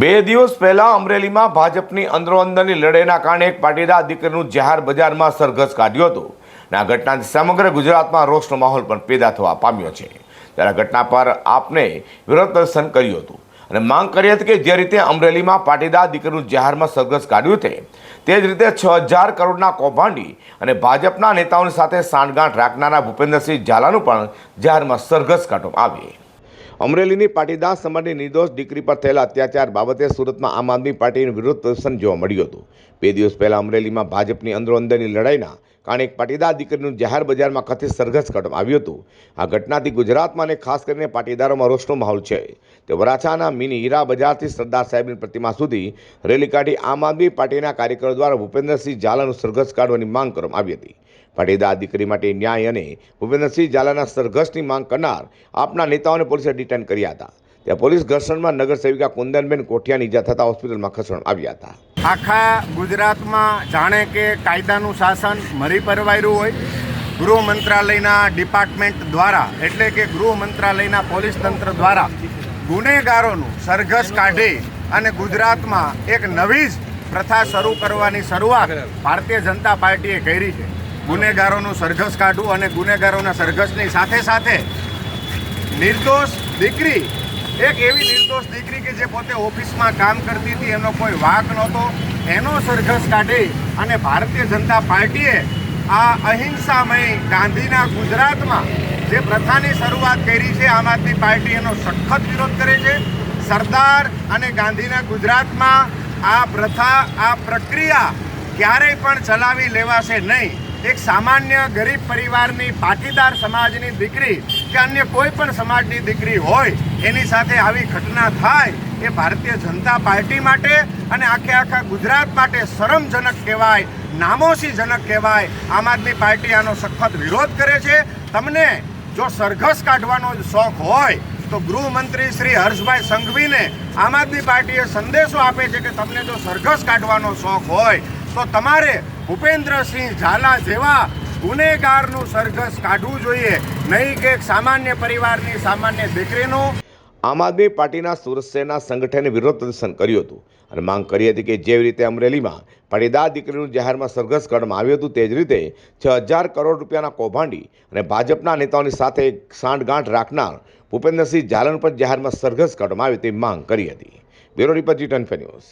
બે દિવસ પહેલા અમરેલીમાં ભાજપની અંદરોઅંદરની લડાઈના કારણે એક પાટીદાર દીકરીનું જાહેર બજારમાં સરઘસ કાઢ્યું હતું. અને આ ઘટનાથી સમગ્ર ગુજરાતમાં રોષનો માહોલ પણ પેદા થવા પામ્યો છે. ત્યારે ઘટના પર આપને વિરોધ પ્રદર્શન કર્યું હતું. અને માંગ કરી હતી કે જે રીતે અમરેલીમાં પાટીદાર દીકરીનું જાહેરમાં સરઘસ કાઢ્યું છે તે જ રીતે છ હજાર કરોડના કૌભાંડી અને ભાજપના નેતાઓની સાથે સાંઠગાંઠ રાખનારા ભૂપેન્દ્રસિંહ ઝાલાનું પણ જાહેરમાં સરઘસ કાઢવામાં આવી. અમરેલીની પાટીદાર સમાજની નિર્દોષ દીકરી પર થયેલા અત્યાચાર બાબતે સુરતમાં આમ આદમી પાર્ટીનું વિરોધ પ્રદર્શન જોવા મળ્યું હતું. બે દિવસ પહેલા અમરેલીમાં ભાજપની અંદરોઅંદરની લડાઈના કારણે એક પાટીદાર દીકરીનું જાહેર બજારમાં કથિત સરઘસ કરવામાં આવ્યું હતું. આ ઘટનાથી ગુજરાતમાં અને ખાસ કરીને પાટીદારોમાં રોષનો માહોલ છે. તે વરાછાના મિની હીરા બજારથી સરદાર સાહેબની પ્રતિમા સુધી રેલી કાઢી આમ આદમી પાર્ટીના કાર્યકરો દ્વારા ભૂપેન્દ્રસિંહ ઝાલાનું સરઘસ કાઢવાની માંગ કરવામાં આવી હતી. પાટીદાર દીકરી માટે ન્યાય અને ભૂપેન્દ્રસિંહ ઝાલાના સરઘસની માંગ કરનાર આપના નેતાઓને પોલીસે ડિટેન કર્યા હતા. ત્યાં પોલીસ ઘર્ષણમાં નગર સેવિકા કુંદનબેન કોઠિયાની ઇજા થતાં હોસ્પિટલમાં ખસેડવામાં આવ્યા હતા. આખા ગુજરાતમાં જાણે કે કાયદાનું શાસન મરી પરવાયરું હોય, ગૃહ મંત્રાલયના ડિપાર્ટમેન્ટ દ્વારા, એટલે કે ગૃહ મંત્રાલયના પોલીસ તંત્ર દ્વારા, ગુનેગારોનું સરઘસ કાઢી અને ગુજરાતમાં એક નવી જ પ્રથા શરૂ કરવાની શરૂઆત ભારતીય જનતા પાર્ટીએ કરી છે. ગુનેગારોનું સરઘસ કાઢવું અને ગુનેગારોના સરઘસની સાથે સાથે નિર્દોષ દીકરી, એક એવી નિર્દોષ દીકરી કે જે પોતે ઓફિસમાં કામ કરતી હતી, એનો કોઈ વાંક નહોતો. એનો સરઘસ કાઢી અને ભારતીય જનતા પાર્ટીએ આ અહિંસામય ગાંધીના ગુજરાતમાં જે પ્રથાની શરૂઆત કરી છે, આમ આદમી પાર્ટી એનો સખત વિરોધ કરે છે. સરદાર અને ગાંધીના ગુજરાતમાં આ પ્રથા, આ પ્રક્રિયા ક્યારેય પણ ચલાવી લેવાશે નહીં. એક સામાન્ય ગરીબ પરિવારની પાટીદાર સમાજની દીકરી કે અન્ય કોઈ પણ સમાજની દીકરી હોય, એની સાથે આવી ઘટના થાય, એ ભારતીય જનતા પાર્ટી માટે અને આખે આખા ગુજરાત માટે શરમજનક કહેવાય, નામોશીજનક કહેવાય, આમ આદમી પાર્ટી આનો સખત વિરોધ કરે છે. તમને જો સરઘસ કાઢવાનો શોખ હોય, તો ગૃહમંત્રી શ્રી હર્ષભાઈ સંઘવીને આમ આદમી પાર્ટીએ સંદેશો આપે છે કે તમને જો સરઘસ કાઢવાનો શોખ હોય તો તમારે ભૂપેન્દ્રસિંહ ઝાલા જેવા ગુનેગારનું સરઘસ કાઢવું જોઈએ. નહીં કે સામાન્ય પરિવારની સામાન્ય દીકરીનું. આમ આદમી પાર્ટીના સુરત શહેરના સંગઠને વિરોધ પ્રદર્શન કર્યું હતું અને માંગ કરી હતી કે જેવી રીતે અમરેલીમાં પાટીદાર દીકરીનું જાહેરમાં સરઘસ કરવામાં આવ્યું હતું, તે જ રીતે છ હજાર કરોડ રૂપિયાના કૌભાંડી અને ભાજપના નેતાઓની સાથે સાંઠગાંઠ રાખનાર ભૂપેન્દ્રસિંહ ઝાલન પર જાહેરમાં સરઘસ કાઢવામાં આવે તેવી માંગ કરી હતી. Bureau report Zee news.